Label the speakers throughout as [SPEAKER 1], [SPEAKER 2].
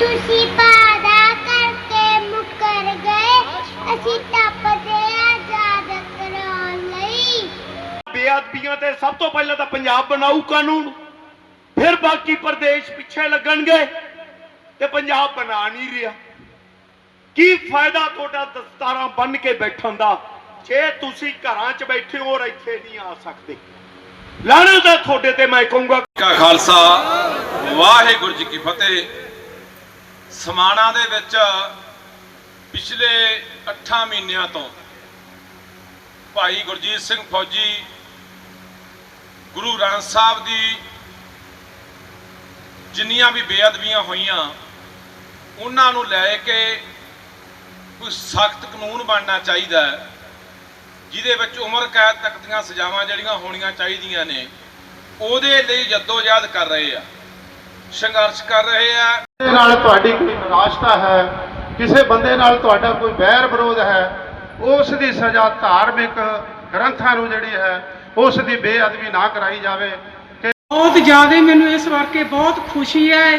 [SPEAKER 1] ਤੁਸੀਂ ਪਾਦਾ ਕਰਕੇ ਮੁਕਰ ਗਏ। ਅਸੀਂ ਤਪਦੇ ਆਜ਼ਾਦ ਕਰਾਉਣ ਲਈ।
[SPEAKER 2] ਬੇਅਦਬੀਆਂ ਤੇ ਸਭ ਤੋਂ ਪਹਿਲਾਂ ਤਾਂ ਪੰਜਾਬ ਬਣਾਊ ਕਾਨੂੰਨ। ਫਿਰ ਬਾਕੀ ਪ੍ਰਦੇਸ਼ ਪਿੱਛੇ ਲੱਗਣਗੇ ਤੇ ਪੰਜਾਬ ਬਣਾ ਨਹੀਂ ਰਿਹਾ। ਕੀ ਫਾਇਦਾ ਤੁਹਾਡਾ ਦਸਤਾਰਾਂ ਬੰਨ ਕੇ ਬੈਠਣ ਦਾ? ਜੇ ਤੁਸੀਂ ਘਰਾਂ 'ਚ ਬੈਠੇ ਹੋ ਔਰ ਇੱਥੇ ਨਹੀਂ ਆ ਸਕਦੇ। ਲਾਣਤ ਹੈ ਤੁਹਾਡੇ ਤੇ ਮੈਂ ਕਹੂੰਗਾ।
[SPEAKER 3] ਕਾ ਖਾਲਸਾ ਵਾਹਿਗੁਰੂ ਜੀ ਕੀ ਫਤਿਹ। ਸਮਾਣਾ ਦੇ ਵਿੱਚ ਪਿਛਲੇ 8 ਮਹੀਨਿਆਂ ਤੋਂ ਭਾਈ ਗੁਰਜੀਤ ਸਿੰਘ ਫੌਜੀ, ਗੁਰੂ ਗ੍ਰੰਥ ਸਾਹਿਬ ਦੀ ਜਿੰਨੀਆਂ ਵੀ ਬੇਅਦਬੀਆਂ ਹੋਈਆਂ, ਉਹਨਾਂ ਨੂੰ ਲੈ ਕੇ ਕੋਈ ਸਖਤ ਕਾਨੂੰਨ ਬਣਨਾ ਚਾਹੀਦਾ ਹੈ, ਜਿਹਦੇ ਵਿੱਚ ਉਮਰ ਕੈਦ ਤੱਕ ਦੀਆਂ ਸਜ਼ਾਵਾਂ ਜਿਹੜੀਆਂ ਹੋਣੀਆਂ ਚਾਹੀਦੀਆਂ ਨੇ, ਉਹਦੇ ਲਈ ਜਦੋਜਹਿਦ ਕਰ ਰਹੇ ਆ। ਸੰਘਰਸ਼ ਕਰ ਰਹੇ ਆ।
[SPEAKER 4] ਕਿਸੇ ਨਾਲ ਤੁਹਾਡੀ ਕੋਈ ਨਿਰਾਸ਼ਤਾ ਹੈ ਕਿਸੇ ਬੰਦੇ ਨਾਲ ਤੁਹਾਡਾ ਕੋਈ ਵੈਰ ਵਿਰੋਧ ਹੈ ਉਸ ਦੀ ਸਜ਼ਾ ਧਾਰਮਿਕ ਗ੍ਰੰਥਾਂ ਨੂੰ ਜਿਹੜੀ ਹੈ ਉਸ ਦੀ ਬੇਅਦਬੀ ਨਾ ਕਰਾਈ ਜਾਵੇ ਕਿ
[SPEAKER 5] ਬਹੁਤ ਜ਼ਿਆਦਾ ਮੈਨੂੰ ਇਸ ਵਾਰਕੇ ਬਹੁਤ ਖੁਸ਼ੀ ਹੈ।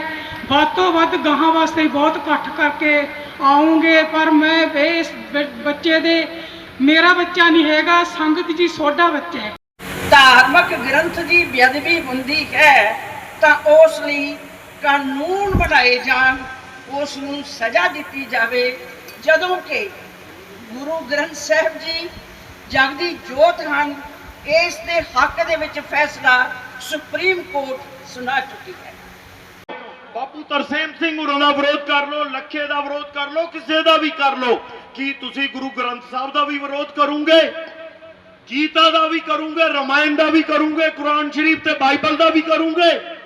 [SPEAKER 5] ਵੱਧ ਤੋਂ ਵੱਧ ਗਾਹਾਂ ਵਾਸਤੇ ਬਹੁਤ ਇਕੱਠ ਕਰਕੇ ਆਉਂਗੇ ਪਰ ਮੈਂ ਇਸ ਬੱਚੇ ਦੇ ਮੇਰਾ ਬੱਚਾ ਨਹੀਂ ਹੈਗਾ ਸੰਗਤ ਜੀ ਸੋਡਾ ਬੱਚਾ ਹੈ।
[SPEAKER 6] ਧਾਰਮਿਕ ਗ੍ਰੰਥ ਦੀ ਬੇਅਦਬੀ ਹੁੰਦੀ ਹੈ। ਤਾਂ ਉਸ ਲਈ ਕਾਨੂੰਨ ਬਣਾਏ ਜਾਣ, ਉਸ ਨੂੰ ਸਜ਼ਾ ਦਿੱਤੀ ਜਾਵੇ। ਜਦੋਂ ਕਿ ਗੁਰੂ ਗ੍ਰੰਥ ਸਾਹਿਬ ਜੀ ਜਗਦੀ ਜੋਤ ਹਨ, ਇਸ ਦੇ ਹੱਕ ਦੇ ਵਿੱਚ ਫੈਸਲਾ ਸੁਪਰੀਮ ਕੋਰਟ ਸੁਣਾ ਚੁੱਕੀ ਹੈ।
[SPEAKER 2] ਬਾਪੂ ਤਰਸੇਮ ਸਿੰਘ ਹੋਰਾਂ ਦਾ ਵਿਰੋਧ ਕਰ ਲਓ, ਲੱਖੇ ਦਾ ਵਿਰੋਧ ਕਰ ਲਓ, ਕਿਸੇ ਦਾ ਵੀ ਕਰ ਲਓ। ਕੀ ਤੁਸੀਂ ਗੁਰੂ ਗ੍ਰੰਥ ਸਾਹਿਬ ਦਾ ਵੀ ਵਿਰੋਧ ਕਰੋਗੇ? ਗੀਤਾ ਦਾ ਵੀ ਕਰੋਗੇ, ਰਮਾਇਣ ਦਾ ਵੀ ਕਰੋਗੇ, ਕੁਰਾਨ ਸ਼ਰੀਫ ਤੇ ਬਾਈਬਲ ਦਾ ਵੀ ਕਰੋਗੇ?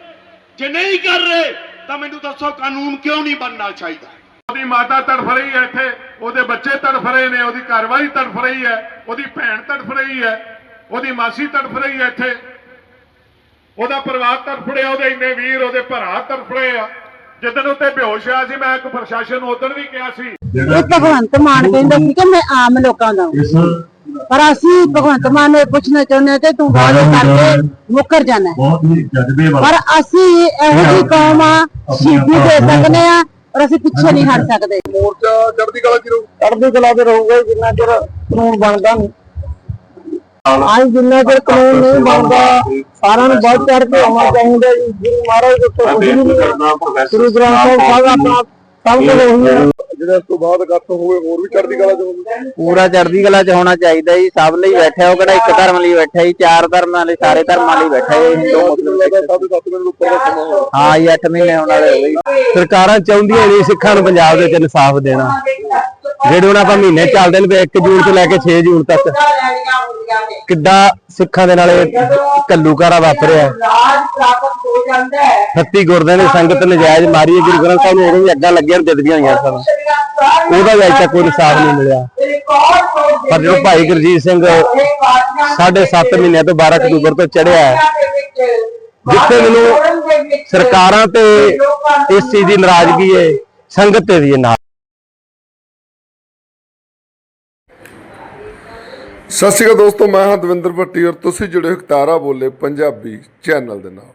[SPEAKER 2] ਜੇ ਨਹੀਂ ਕਰ ਰਹੇ ਤਾਂ ਮੈਨੂੰ ਦੱਸੋ ਕਾਨੂੰਨ ਕਿਉਂ ਨਹੀਂ ਬਣਨਾ ਚਾਹੀਦਾ?
[SPEAKER 4] ਉਹਦੀ ਮਾਤਾ ਤੜਫ ਰਹੀ ਹੈ ਇੱਥੇ ਉਹਦੇ ਬੱਚੇ ਤੜਫ ਰਹੇ ਨੇ ਉਹਦੀ ਘਰਵਾਲੀ ਤੜਫ ਰਹੀ ਹੈ ਉਹਦੀ ਭੈਣ ਤੜਫ ਰਹੀ ਹੈ ਉਹਦੀ ਮਾਸੀ ਤੜਫ ਰਹੀ ਹੈ ਇੱਥੇ। ਉਹਦਾ ਪਰਿਵਾਰ ਤੜਫ ਰਿਹਾ ਉਹਦੇ ਇੰਨੇ ਵੀਰ ਉਹਦੇ ਭਰਾ ਤੜਫ ਰਹੇ ਆ। ਜਿੱਦਣ ਉੱਤੇ ਬੇਹੋਸ਼ ਆ ਸੀ ਮੈਂ ਇੱਕ ਪ੍ਰਸ਼ਾਸਨ ਨੂੰ ਉਦੋਂ ਵੀ ਕਿਹਾ ਸੀ।
[SPEAKER 7] ਇਹ ਭਗਵੰਤ ਮਾਨ ਕਹਿੰਦਾ ਸੀ ਕਿ ਮੈਂ ਆਮ ਲੋਕਾਂ ਦਾ ਹਾਂ। ਪਰ ਅਸੀਂ ਭਗਵੰਤ ਮਾਨ ਨੂੰ ਇਹ ਪੁੱਛਣਾ ਚਾਹੁੰਦੇ ਹਾਂ ਕਿ ਤੂੰ ਵਾਅਦੇ ਕਰਕੇ ਮੁੱਕਰ ਜਾਣਾ ਹੈ।
[SPEAKER 8] ਬਹੁਤ ਹੀ ਜਜ਼ਬੇ ਵਾਲਾ।
[SPEAKER 7] ਪਰ ਅਸੀਂ ਇਹੋ ਜਿਹੀ ਕੌਮ ਆ ਸ਼ਹੀਦੀ ਦੇ ਸਕਨੇ ਆ ਔਰ ਅਸੀਂ ਪਿੱਛੇ ਨਹੀਂ ਹਟ ਸਕਦੇ।
[SPEAKER 4] ਮੋਰਚਾ ਚੜ੍ਹਦੀ ਕਲਾ
[SPEAKER 7] ਚੜ੍ਹਦੀ ਕਲਾ ਰਹੂਗਾ ਜਿੰਨਾ ਚਿਰ ਕਾਨੂੰਨ ਬਣਦਾ ਨਹੀਂ। ਜਿੰਨਾ ਚਿਰ ਕਾਨੂੰਨ ਨਹੀਂ ਬਣਦਾ ਸਾਰਿਆਂ ਨੂੰ ਵੱਧ ਚੜ ਕੇ ਆਉਣਾ ਚਾਹੀਦਾ ਜੀ। ਗੁਰੂ ਮਹਾਰਾਜ ਦੇ ਉੱਤੇ ਕੁਝ ਵੀ ਨਹੀਂ
[SPEAKER 8] ਪ੍ਰੋਫੈਸਰ
[SPEAKER 7] ਗੁਰੂ ਗ੍ਰੰਥ ਸਾਹਿਬ ਆਪਣਾ ਸਭ ਕੁਝ ਉਹੀ ਹੈ।
[SPEAKER 4] ਜਿਹੜਾ ਇਸ ਤੋਂ ਬਾਅਦ ਗੱਤ ਹੋਵੇ ਹੋਰ ਵੀ ਚੜ੍ਹਦੀ ਕਲਾ ਚ ਹੋਵੇ।
[SPEAKER 9] ਪੂਰਾ ਚੜ੍ਹਦੀ ਕਲਾ ਚ ਹੋਣਾ ਚਾਹੀਦਾ ਜੀ ਸਭ ਲਈ ਬੈਠਾ ਉਹ ਕਿਹੜਾ ਇੱਕ ਧਰਮ ਲਈ ਬੈਠਾ ਜੀ ਚਾਰ ਧਰਮਾਂ ਲਈ ਸਾਰੇ ਧਰਮਾਂ ਲਈ ਬੈਠਾ ਜੀ ਹਿੰਦੂ ਮੁਸਲਿਮ ਸਿੱਖ। ਹਾਂ ਜੀ 8 ਮਹੀਨੇ ਹੋਣ ਵਾਲੇ ਹੋ ਗਏ ਜੀ।
[SPEAKER 8] ਸਰਕਾਰਾਂ ਚਾਹੁੰਦੀਆਂ ਨੇ ਸਿੱਖਾਂ ਨੂੰ ਪੰਜਾਬ ਦੇ ਵਿੱਚ ਇਨਸਾਫ ਦੇਣਾ। ਜਿਹੜੇ ਹੁਣ ਆਪਾਂ ਮਹੀਨੇ ਚੱਲਦੇ ਨੇ 1 ਜੂਨ ਤੋਂ ਲੈ ਕੇ 6 ਜੂਨ ਤੱਕ ਕਿੱਦਾਂ ਸਿੱਖਾਂ ਦੇ ਨਾਲ ਕੱਲੂਕਾਰਾ ਵਾਪਰਿਆ? ਹੱਤੀ ਗੁਰਦਿਆਂ ਦੀ ਸੰਗਤ ਨਜਾਇਜ਼ ਮਾਰੀ ਗੁਰੂ ਗ੍ਰੰਥ ਸਾਹਿਬ ਨੂੰ ਉਦੋਂ ਵੀ ਅੱਗਾ ਲੱਗੀਆਂ ਜਦਵੀਆਂ ਹੋਈਆਂ ਸਨ। ਉਹਦਾ ਵੀ ਅਜੇ ਤੱਕ ਕੋਈ ਇਨਸਾਫ ਨਹੀਂ ਮਿਲਿਆ। ਪਰ ਜਦੋਂ ਭਾਈ ਗੁਰਜੀਤ ਸਿੰਘ ਸਾਢੇ 7 ਮਹੀਨਿਆਂ ਤੋਂ 12 ਅਕਤੂਬਰ ਤੋਂ ਚੜਿਆ ਜਿੱਥੇ ਮੈਨੂੰ ਸਰਕਾਰਾਂ ਤੇ ਇਸ ਚੀਜ਼ ਦੀ ਨਾਰਾਜ਼ਗੀ ਹੈ, ਸੰਗਤ ਤੇ ਵੀ ਨਾਲ
[SPEAKER 4] ਸਤਿ ਸ਼੍ਰੀ ਅਕਾਲ ਦੋਸਤੋ, ਮੈਂ ਹਾਂ ਦਵਿੰਦਰ ਭੱਟੀ ਔਰ ਤੁਸੀਂ ਜੁੜੇ ਹੋ ਤਾਰਾ ਬੋਲੇ ਪੰਜਾਬੀ ਚੈਨਲ ਦੇ ਨਾਲ।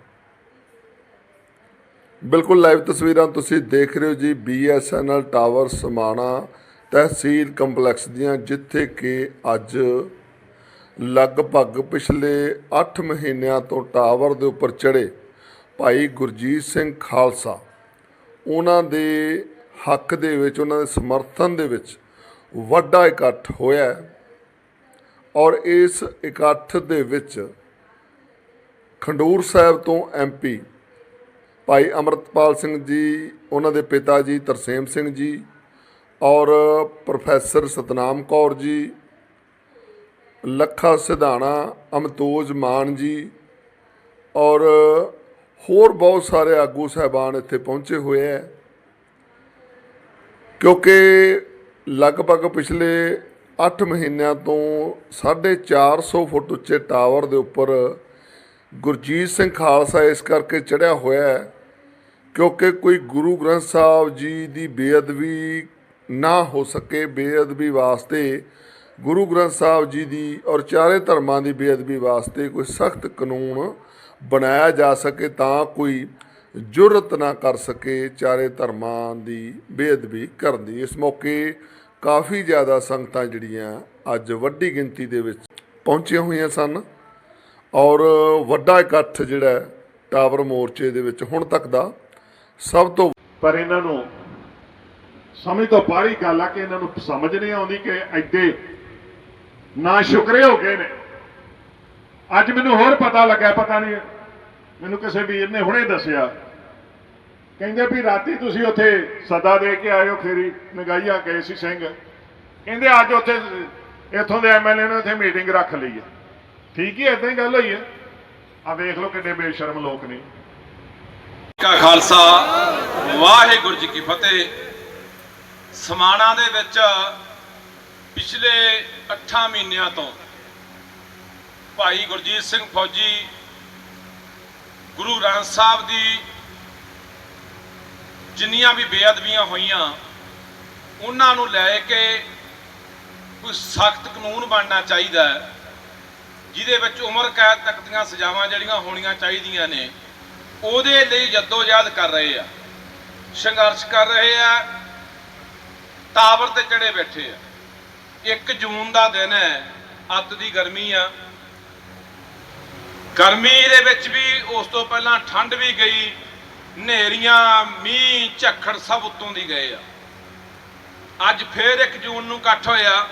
[SPEAKER 4] ਬਿਲਕੁਲ ਲਾਈਵ ਤਸਵੀਰਾਂ ਤੁਸੀਂ ਦੇਖ ਰਹੇ ਹੋ ਜੀ BSNL tower Samana tehsil complex ਦੀਆਂ, ਜਿੱਥੇ ਕਿ ਅੱਜ ਲਗਭਗ ਪਿਛਲੇ 8 ਮਹੀਨਿਆਂ ਤੋਂ ਟਾਵਰ ਦੇ ਉੱਪਰ ਚੜੇ ਭਾਈ ਗੁਰਜੀਤ ਸਿੰਘ ਖਾਲਸਾ। ਉਹਨਾਂ ਦੇ ਹੱਕ ਦੇ ਵਿੱਚ, ਉਹਨਾਂ ਦੇ ਸਮਰਥਨ ਦੇ ਵਿੱਚ ਵੱਡਾ ਇਕੱਠ ਹੋਇਆ ਔਰ ਇਸ ਇਕੱਠ ਦੇ ਵਿੱਚ ਖੰਡੂਰ ਸਾਹਿਬ ਤੋਂ ਐਮਪੀ ਭਾਈ ਅਮਰਤਪਾਲ ਸਿੰਘ ਜੀ, ਉਹਨਾਂ ਦੇ ਪਿਤਾ ਜੀ ਤਰਸੇਮ ਸਿੰਘ ਜੀ ਔਰ ਪ੍ਰੋਫੈਸਰ ਸਤਨਾਮ ਕੌਰ ਜੀ, ਲੱਖਾ ਸਿਧਾਣਾ, ਅਮਤੋਜ ਮਾਨ ਜੀ ਔਰ ਹੋਰ ਬਹੁਤ ਸਾਰੇ ਆਗੂ ਸਹਿਬਾਨ ਇੱਥੇ ਪਹੁੰਚੇ ਹੋਏ ਹੈ। ਕਿਉਂਕਿ ਲਗਭਗ ਪਿਛਲੇ 8 ਮਹੀਨਿਆਂ ਤੋਂ 450 ਫੁੱਟ ਉੱਚੇ ਟਾਵਰ ਦੇ ਉੱਪਰ ਗੁਰਜੀਤ ਸਿੰਘ ਖਾਲਸਾ ਇਸ ਕਰਕੇ ਚੜਿਆ ਹੋਇਆ ਹੈ ਕਿਉਂਕਿ ਕੋਈ ਗੁਰੂ ਗ੍ਰੰਥ ਸਾਹਿਬ ਜੀ ਦੀ ਬੇਅਦਬੀ ਨਾ ਹੋ ਸਕੇ, ਬੇਅਦਬੀ ਵਾਸਤੇ ਗੁਰੂ ਗ੍ਰੰਥ ਸਾਹਿਬ ਜੀ ਦੀ ਔਰ ਚਾਰੇ ਧਰਮਾਂ ਦੀ ਬੇਅਦਬੀ ਵਾਸਤੇ ਕੋਈ ਸਖਤ ਕਾਨੂੰਨ ਬਣਾਇਆ ਜਾ ਸਕੇ ਤਾਂ ਕੋਈ ਜੁਰਤ ਨਾ ਕਰ ਸਕੇ ਚਾਰੇ ਧਰਮਾਂ ਦੀ ਬੇਅਦਬੀ ਕਰਨ ਦੀ। ਇਸ ਮੌਕੇ ਕਾਫੀ ਜ਼ਿਆਦਾ ਸੰਗਤਾਂ ਜਿਹੜੀਆਂ ਅੱਜ ਵੱਡੀ ਗਿਣਤੀ ਦੇ ਵਿੱਚ ਪਹੁੰਚੀਆਂ ਹੋਈਆਂ ਸਨ ਔਰ ਵੱਡਾ ਇਕੱਠ ਜਿਹੜਾ ਟਾਵਰ ਮੋਰਚੇ ਦੇ ਵਿੱਚ ਹੁਣ ਤੱਕ ਦਾ ਸਭ ਤੋਂ
[SPEAKER 10] ਪਰ ਇਹਨਾਂ ਨੂੰ ਸਮਝ ਤੋਂ ਬਾਹਰੀ ਗੱਲ ਆ ਕਿ ਇਹਨਾਂ ਨੂੰ ਸਮਝ ਨਹੀਂ ਆਉਂਦੀ ਕਿ ਐਡੇ ਨਾ ਸ਼ੁਕਰੇ ਹੋ ਗਏ ਨੇ। ਅੱਜ ਮੈਨੂੰ ਹੋਰ ਪਤਾ ਲੱਗਾ ਪਤਾ ਨਹੀਂ, ਮੈਨੂੰ ਕਿਸੇ ਵੀਰ ਨੇ ਹੁਣੇ ਦੱਸਿਆ ਕਹਿੰਦੇ ਵੀ ਰਾਤੀ ਤੁਸੀਂ ਉੱਥੇ ਸਦਾ ਦੇ ਕੇ ਆਇਓ ਖੇਰੀ ਨਗਾਈਆ ਗਏ ਸੀ ਸਿੰਘ। ਕਹਿੰਦੇ ਅੱਜ ਉੱਥੇ, ਇੱਥੋਂ ਦੇ ਐਮਐਲਏ ਨੇ ਉੱਥੇ ਮੀਟਿੰਗ ਰੱਖ ਲਈ ਹੈ। ਠੀਕ ਹੀ ਏਦਾਂ ਹੀ ਗੱਲ ਹੋਈ ਹੈ। ਆ ਵੇਖ ਲਓ ਕਿੰਨੇ ਬੇਸ਼ਰਮ ਲੋਕ ਨੇ।
[SPEAKER 3] ਕਾ ਖਾਲਸਾ, ਵਾਹਿਗੁਰੂ ਜੀ ਕੀ ਫਤਿਹ। ਸਮਾਣਾ ਦੇ ਵਿੱਚ ਪਿਛਲੇ 8 ਮਹੀਨਿਆਂ ਤੋਂ ਭਾਈ ਗੁਰਜੀਤ ਸਿੰਘ ਫੌਜੀ, ਗੁਰੂ ਗ੍ਰੰਥ ਸਾਹਿਬ ਦੀ ਜਿੰਨੀਆਂ ਵੀ ਬੇਅਦਬੀਆਂ ਹੋਈਆਂ, ਉਹਨਾਂ ਨੂੰ ਲੈ ਕੇ ਕੋਈ ਸਖਤ ਕਾਨੂੰਨ ਬਣਨਾ ਚਾਹੀਦਾ ਹੈ, ਜਿਹਦੇ ਵਿੱਚ ਉਮਰ ਕੈਦ ਤੱਕ ਦੀਆਂ ਸਜ਼ਾਵਾਂ ਜਿਹੜੀਆਂ ਹੋਣੀਆਂ ਚਾਹੀਦੀਆਂ ਨੇ, ਉਹਦੇ ਲਈ ਜਦੋਜਹਿਦ ਕਰ ਰਹੇ ਆ। ਸੰਘਰਸ਼ ਕਰ ਰਹੇ ਆ ਟਾਵਰ ਤੇ ਚੜੇ ਬੈਠੇ ਆ। 1 ਜੂਨ ਦਾ ਦਿਨ ਹੈ, ਅੱਤ ਦੀ ਗਰਮੀ ਆ। ਗਰਮੀ ਦੇ ਵਿੱਚ ਵੀ ਉਸ ਤੋਂ ਪਹਿਲਾਂ ਠੰਡ ਵੀ ਗਈ ਹਨੇਰੀਆਂ ਮੀਂਹ ਝੱਖੜ ਸਭ ਉੱਤੋਂ ਦੀ ਗਏ ਆ। ਅੱਜ ਫੇਰ 1 ਜੂਨ ਨੂੰ ਇਕੱਠ ਹੋਇਆ।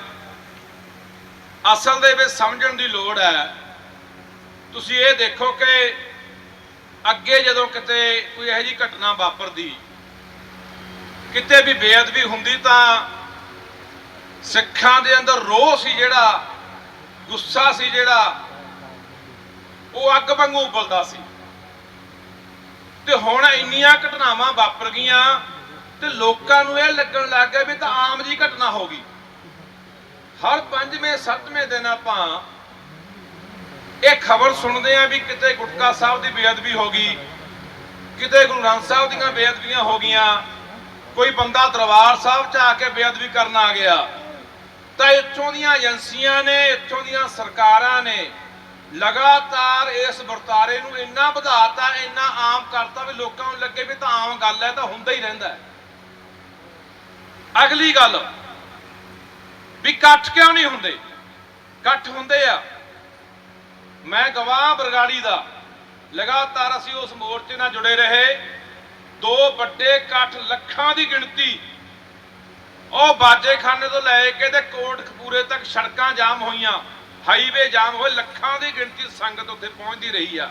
[SPEAKER 3] ਅਸਲ ਦੇ ਵਿੱਚ ਸਮਝਣ ਦੀ ਲੋੜ ਹੈ। ਤੁਸੀਂ ਇਹ ਦੇਖੋ ਕਿ ਅੱਗੇ ਜਦੋਂ ਕਿਤੇ ਕੋਈ ਇਹੋ ਜਿਹੀ ਘਟਨਾ ਵਾਪਰਦੀ, ਕਿਤੇ ਵੀ ਬੇਅਦਬੀ ਹੁੰਦੀ ਤਾਂ ਸਿੱਖਾਂ ਦੇ ਅੰਦਰ ਰੋਹ ਸੀ ਜਿਹੜਾ, ਗੁੱਸਾ ਸੀ ਜਿਹੜਾ, ਉਹ ਅੱਗ ਵਾਂਗੂ ਉਬਲਦਾ ਸੀ। ਤੇ ਹੁਣ ਇੰਨੀਆਂ ਘਟਨਾਵਾਂ ਵਾਪਰ ਗਈਆਂ ਤੇ ਲੋਕਾਂ ਨੂੰ ਇਹ ਲੱਗਣ ਲੱਗ ਗਿਆ ਵੀ ਤਾਂ ਆਮ ਜੀ ਘਟਨਾ ਹੋ ਗਈ। ਹਰ ਪੰਜਵੇਂ, ਸੱਤਵੇਂ ਦਿਨ ਆਪਾਂ ਇਹ ਖਬਰ ਸੁਣਦੇ ਆ ਵੀ ਕਿਤੇ ਗੁਟਕਾ ਸਾਹਿਬ ਦੀ ਬੇਅਦਬੀ ਹੋ ਗਈ, ਕਿਤੇ ਗੁਰੂ ਗ੍ਰੰਥ ਸਾਹਿਬ ਦੀਆਂ ਬੇਅਦਬੀਆਂ ਹੋ ਗਈਆਂ, ਕੋਈ ਬੰਦਾ ਦਰਬਾਰ ਸਾਹਿਬ 'ਚ ਆ ਕੇ ਬੇਅਦਬੀ ਕਰਨ ਆ ਗਿਆ। ਤਾਂ ਇੱਥੋਂ ਦੀਆਂ ਏਜੰਸੀਆਂ ਨੇ, ਇੱਥੋਂ ਦੀਆਂ ਸਰਕਾਰਾਂ ਨੇ ਲਗਾਤਾਰ ਇਸ ਵਰਤਾਰੇ ਨੂੰ ਇੰਨਾ ਵਧਾਤਾ, ਇੰਨਾ ਆਮ ਕਰਤਾ ਵੀ ਲੋਕਾਂ ਨੂੰ ਲੱਗੇ ਵੀ ਤਾਂ ਆਮ ਗੱਲ ਹੈ, ਤਾਂ ਹੁੰਦਾ ਹੀ ਰਹਿੰਦਾ ਹੈ। ਅਗਲੀ ਗੱਲ, ਵੀ ਇਕੱਠ ਕਿਉਂ ਨਹੀਂ ਹੁੰਦੇ? ਇਕੱਠ ਹੁੰਦੇ ਆ। ਮੈਂ ਗਵਾਹ ਬਰਗਾੜੀ ਦਾ, ਲਗਾਤਾਰ ਅਸੀਂ ਉਸ ਮੋਰਚੇ ਨਾਲ ਜੁੜੇ ਰਹੇ, ਦੋ ਵੱਡੇ ਇਕੱਠ ਲੱਖਾਂ ਦੀ ਗਿਣਤੀ, ਉਹ ਬਾਜੇਖਾਨੇ ਤੋਂ ਲੈ ਕੇ ਤੇ ਕੋਟ ਕੋਟਕਪੂਰੇ ਤੱਕ ਸੜਕਾਂ ਜਾਮ ਹੋਈਆਂ। ਹਾਈਵੇ ਜਾਮ ਹੋਏ, ਲੱਖਾਂ ਦੀ ਗਿਣਤੀ ਸੰਗਤ ਉੱਥੇ ਪਹੁੰਚਦੀ ਰਹੀ ਆ।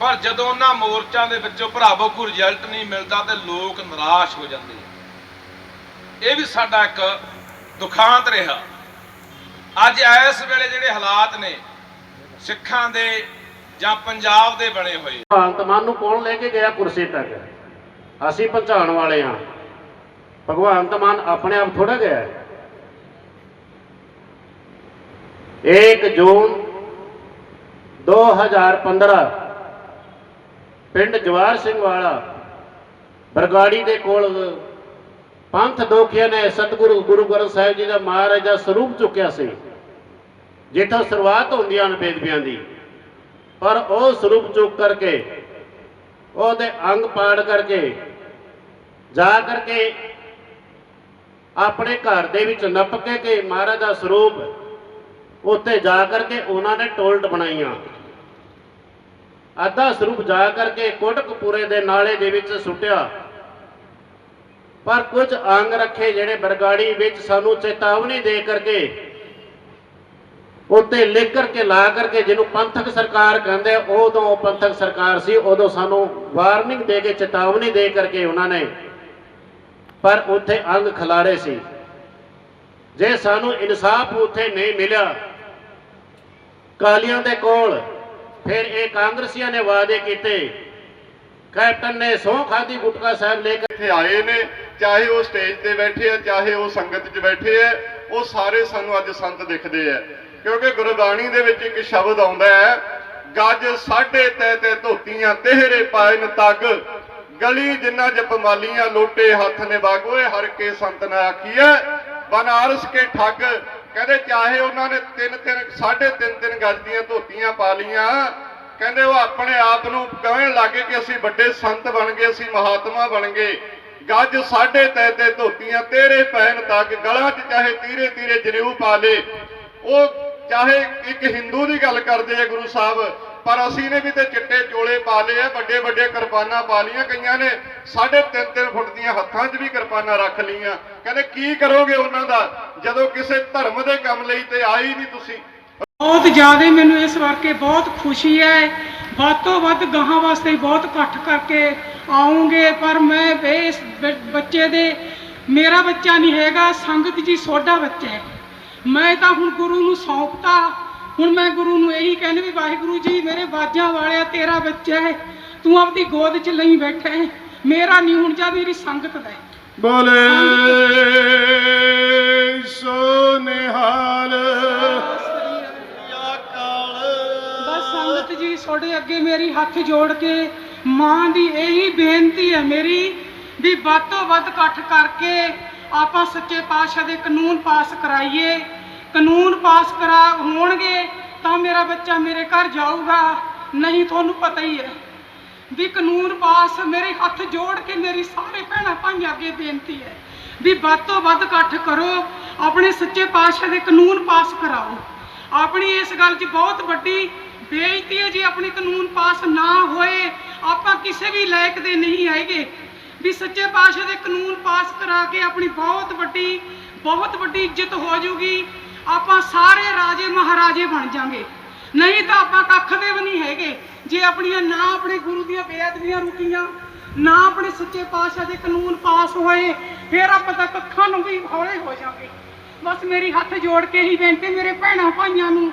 [SPEAKER 3] ਪਰ ਜਦੋਂ ਉਹਨਾਂ ਮੋਰਚਾਂ ਦੇ ਵਿੱਚੋਂ ਭਰਾਵੋ ਕੋਈ ਰਿਜ਼ਲਟ ਨਹੀਂ ਮਿਲਦਾ ਤੇ ਲੋਕ ਨਿਰਾਸ਼ ਹੋ ਜਾਂਦੇ ਆ। ਇਹ ਵੀ ਸਾਡਾ ਇੱਕ ਦੁਖਾਂਤ ਰਿਹਾ। ਅੱਜ ਇਸ ਵੇਲੇ ਜਿਹੜੇ ਹਾਲਾਤ ਨੇ, ਸਿੱਖਾਂ ਦੇ ਜਾਂ ਪੰਜਾਬ ਦੇ ਬਣੇ ਹੋਏ
[SPEAKER 11] ਭਗਵੰਤ ਮਾਨ ਨੂੰ ਕੌਣ ਲੈ ਕੇ ਗਿਆ? ਕੁਰਸੀ ਤੱਕ ਅਸੀਂ ਪਹੁੰਚਾਉਣ ਵਾਲੇ ਹਾਂ ਭਗਵੰਤ ਮਾਨ ਆਪਣੇ ਆਪ ਥੋੜਾ ਗਿਆ। ਹੈ। 1 ਜੂਨ 2015 ਪਿੰਡ ਜਵਾਰ ਸਿੰਘ ਵਾਲਾ ਬਰਗਾੜੀ ਦੇ ਕੋਲ ਪੰਥ ਦੋਖੀਆਂ ਨੇ ਸਤਿਗੁਰੂ ਗੁਰੂ ਗ੍ਰੰਥ ਸਾਹਿਬ ਜੀ ਦਾ ਮਹਾਰਾਜ ਦਾ ਸਰੂਪ ਚੁੱਕਿਆ ਸੀ ਜਿੱਥੋਂ ਸ਼ੁਰੂਆਤ ਹੁੰਦੀ ਹਨ ਬੇਦਬੀਆਂ ਦੀ ਪਰ ਉਹ ਸਰੂਪ ਚੁੱਕ ਕਰਕੇ ਉਹਦੇ ਅੰਗ ਪਾੜ ਕਰਕੇ ਜਾ ਕਰਕੇ ਆਪਣੇ ਘਰ ਦੇ ਵਿੱਚ ਨੱਪ ਕੇ ਕਿ ਮਹਾਰਾਜ ਦਾ ਸਰੂਪ ਉੱਥੇ ਜਾ ਕਰਕੇ ਉਹਨਾਂ ਨੇ ਟੋਲਟ ਬਣਾਈਆਂ। ਅੱਧਾ ਸਰੂਪ ਜਾ ਕਰਕੇ ਕੋਟਕਪੂਰੇ ਦੇ ਨਾਲੇ ਦੇ ਵਿੱਚ ਸੁੱਟਿਆ। ਪਰ ਕੁਝ ਅੰਗ ਰੱਖੇ ਜਿਹੜੇ ਬਰਗਾੜੀ ਵਿੱਚ ਸਾਨੂੰ ਚੇਤਾਵਨੀ ਦੇ ਕਰਕੇ ਉੱਤੇ ਲਿਖ ਕਰਕੇ ਲਾ ਕਰਕੇ ਜਿਹਨੂੰ ਪੰਥਕ ਸਰਕਾਰ ਕਹਿੰਦੇ ਉਦੋਂ ਪੰਥਕ ਸਰਕਾਰ ਸੀ, ਉਦੋਂ ਸਾਨੂੰ ਵਾਰਨਿੰਗ ਦੇ ਕੇ, ਚੇਤਾਵਨੀ ਦੇ ਕਰਕੇ ਉਹਨਾਂ ਨੇ ਪਰ ਉੱਥੇ ਅੰਗ ਖਿਲਾਰੇ ਸੀ। ਜੇ ਸਾਨੂੰ ਇਨਸਾਫ ਉੱਥੇ ਨਹੀਂ ਮਿਲਿਆ ਕਾਲੀਆਂ ਦੇ ਕੋਲ। ਫਿਰ ਇਹ ਕਾਂਗਰਸੀਆਂ ਨੇ ਵਾਅਦੇ ਕੀਤੇ। ਕੈਪਟਨ ਨੇ ਸਹੁੰ ਖਾਦੀ ਗੁਟਕਾ ਸਾਹਿਬ ਲੈ ਕੇ
[SPEAKER 10] ਇੱਥੇ ਆਏ ਨੇ, ਚਾਹੇ ਉਹ ਸਟੇਜ ਤੇ ਬੈਠੇ ਆ, ਚਾਹੇ ਉਹ ਸੰਗਤ 'ਚ ਬੈਠੇ ਆ, ਉਹ ਸਾਰੇ ਸਾਨੂੰ ਅੱਜ ਸੰਤ ਦਿਖਦੇ ਆ। ਕਿਉਂਕਿ ਗੁਰਬਾਣੀ ਦੇ ਵਿੱਚ ਇੱਕ ਸ਼ਬਦ ਆਉਂਦਾ ਹੈ, ਗੱਜ ਸਾਢੇ ਤੈ ਤੇ ਧੋਤੀਆਂ ਤਹਿਰੇ ਪਾਏ ਨ ਤੱਗ। ਗਲੀ ਜਿੰਨਾ ਜਪਮਾਲੀਆਂ ਲੋਟੇ ਹੱਥ ਨੇ ਬਾਗੋਏ, ਹਰ ਕੇ ਸੰਤ ਨਾ ਆਖੀਐ, ਬਨਾਰਸ ਕੇ ਠੱਗ। ਕਹਿੰਦੇ ਚਾਹੇ ਉਹਨਾਂ ਨੇ ਤਿੰਨ ਤਿੰਨ, ਸਾਢੇ ਤਿੰਨ ਤਿੰਨ ਗੱਜ ਦੀਆਂ ਧੋਤੀਆਂ ਪਾ ਲੀਆਂ
[SPEAKER 12] ਕਹਿੰਦੇ ਉਹ ਆਪਣੇ ਆਪ ਨੂੰ ਕਹਿਣ ਲੱਗੇ ਕਿ ਅਸੀਂ ਵੱਡੇ ਸੰਤ ਬਣ ਗਏ, ਅਸੀਂ ਮਹਾਤਮਾ ਬਣ ਗਏ। ਗੱਜ ਸਾਢੇ ਤੈ ਤੇ ਧੋਤੀਆਂ, ਤੇਰੇ ਪੈਣ ਤੱਕ ਗਲਾਂ 'ਚ ਚਾਹੇ ਤੀਰੇ ਤੀਰੇ ਜਨੇਊ ਪਾ ਲੇ। ਉਹ ਚਾਹੇ ਇੱਕ ਹਿੰਦੂ ਦੀ ਗੱਲ ਕਰਦੇ ਆ ਗੁਰੂ ਸਾਹਿਬ ਪਰ ਅਸੀਂ ਨੇ ਵੀ ਤੇ ਚਿੱਟੇ ਚੋਲੇ ਪਾ ਲਏ ਆ, ਵੱਡੇ ਵੱਡੇ ਕਿਰਪਾਨਾਂ ਪਾ ਲੀਆਂ ਕਈਆਂ ਨੇ। ਸਾਢੇ ਤਿੰਨ ਤਿੰਨ ਫੁੱਟ ਦੀਆਂ ਹੱਥਾਂ 'ਚ ਵੀ ਕਿਰਪਾਨਾਂ ਰੱਖ ਲੀਆਂ ਕਹਿੰਦੇ, ਕੀ ਕਰੋਗੇ ਉਹਨਾਂ ਦਾ? ਜਦੋਂ ਕਿਸੇ ਧਰਮ ਦੇ ਕੰਮ ਲਈ ਤੇ ਆਈ ਨਹੀਂ ਤੁਸੀਂ।
[SPEAKER 5] ਬਹੁਤ ਜ਼ਿਆਦਾ ਮੈਨੂੰ ਇਸ ਵਾਰਕੇ ਬਹੁਤ ਖੁਸ਼ੀ ਹੈ। ਵੱਧ ਤੋਂ ਵੱਧ ਗਾਹਾਂ ਵਾਸਤੇ ਬਹੁਤ ਇਕੱਠ ਕਰਕੇ ਆਉਂਗੇ, ਪਰ ਮੈਂ ਇਸ ਬੱਚੇ ਦੇ, ਮੇਰਾ ਬੱਚਾ ਨਹੀਂ ਹੈਗਾ, ਸੰਗਤ ਜੀ ਸੋਡਾ ਬੱਚਾ ਮੈਂ ਤਾਂ ਹੁਣ ਗੁਰੂ ਨੂੰ ਸੌਂਪਤਾ। ਹੁਣ ਮੈਂ ਗੁਰੂ ਨੂੰ ਇਹੀ ਕਹਿੰਦੀ ਵੀ ਵਾਹਿਗੁਰੂ ਜੀ ਮੇਰੇ ਬਾਜਾਂ ਵਾਲਿਆ ਤੇਰਾ ਬੱਚਾ ਹੈ। ਤੂੰ ਆਪਦੀ ਗੋਦ 'ਚ ਲਈ ਬੈਠਾ ਹੈ। ਮੇਰਾ ਨਹੀਂ ਹੁਣ ਜਾ ਮੇਰੀ ਸੰਗਤ ਦਾ
[SPEAKER 12] ਬੋਲੇ ਸੋ ਨਿਹਾਲ
[SPEAKER 5] ਬਸ ਸੰਗਤ ਜੀ ਤੁਹਾਡੇ ਅੱਗੇ ਮੇਰੀ ਹੱਥ ਜੋੜ ਕੇ ਮਾਂ ਦੀ ਇਹੀ ਬੇਨਤੀ ਹੈ ਮੇਰੀ ਵੀ ਵੱਧ ਤੋਂ ਵੱਧ ਇਕੱਠ ਕਰਕੇ ਆਪਾਂ ਸੱਚੇ ਪਾਤਸ਼ਾਹ ਦੇ ਕਾਨੂੰਨ ਪਾਸ ਕਰਾਈਏ। ਕਾਨੂੰਨ ਪਾਸ ਕਰਾ ਹੋਣਗੇ ਤਾਂ ਮੇਰਾ ਬੱਚਾ ਮੇਰੇ ਘਰ ਜਾਊਗਾ। ਨਹੀਂ, ਤੁਹਾਨੂੰ ਪਤਾ ਹੀ ਹੈ ਵੀ ਕਾਨੂੰਨ ਪਾਸ ਮੇਰੇ ਹੱਥ ਜੋੜ ਕੇ ਮੇਰੀ ਸਾਰੇ ਭੈਣਾਂ ਭਾਈਆਂ ਅੱਗੇ ਬੇਨਤੀ ਹੈ ਵੀ ਵੱਧ ਤੋਂ ਵੱਧ ਇਕੱਠ ਕਰੋ, ਆਪਣੇ ਸੱਚੇ ਪਾਤਸ਼ਾਹ ਦੇ ਕਾਨੂੰਨ ਪਾਸ ਕਰਾਓ। ਆਪਣੀ ਇਸ ਗੱਲ 'ਚ ਬਹੁਤ ਵੱਡੀ ਬੇਇੱਜ਼ਤੀ ਹੈ ਜੇ ਆਪਣੇ ਕਾਨੂੰਨ ਪਾਸ ਨਾ ਹੋਏ, ਆਪਾਂ ਕਿਸੇ ਵੀ ਲਾਇਕ ਦੇ ਨਹੀਂ ਆਏਗੇ ਵੀ ਸੱਚੇ ਪਾਤਸ਼ਾਹ ਦੇ ਕਾਨੂੰਨ ਪਾਸ ਕਰਾ ਕੇ ਆਪਣੀ ਬਹੁਤ ਵੱਡੀ ਬਹੁਤ ਵੱਡੀ ਇੱਜ਼ਤ ਹੋ ਜਾਊਗੀ। ਆਪਾਂ ਸਾਰੇ ਰਾਜੇ ਮਹਾਰਾਜੇ ਬਣ ਜਾਾਂਗੇ। ਨਹੀਂ ਤਾਂ ਆਪਾਂ ਕੱਖ ਦੇ ਵੀ ਨਹੀਂ ਹੈਗੇ। ਜੇ ਆਪਣੀਆਂ ਨਾ ਆਪਣੇ ਗੁਰੂ ਦੀਆਂ ਬੇਅਦਬੀਆਂ ਰੁਕੀਆਂ, ਨਾ ਆਪਣੇ ਸੱਚੇ ਪਾਤਸ਼ਾਹ ਦੇ ਕਾਨੂੰਨ ਪਾਸ ਹੋਏ, ਫਿਰ ਆਪਾਂ ਤਾਂ ਕੱਖਾਂ ਨੂੰ ਵੀ ਹੌਲੇ ਹੋ ਜਾਾਂਗੇ। ਬਸ ਮੇਰੀ ਹੱਥ ਜੋੜ ਕੇ ਹੀ ਬੇਨਤੀ ਮੇਰੇ ਭੈਣਾਂ ਭਾਈਆਂ ਨੂੰ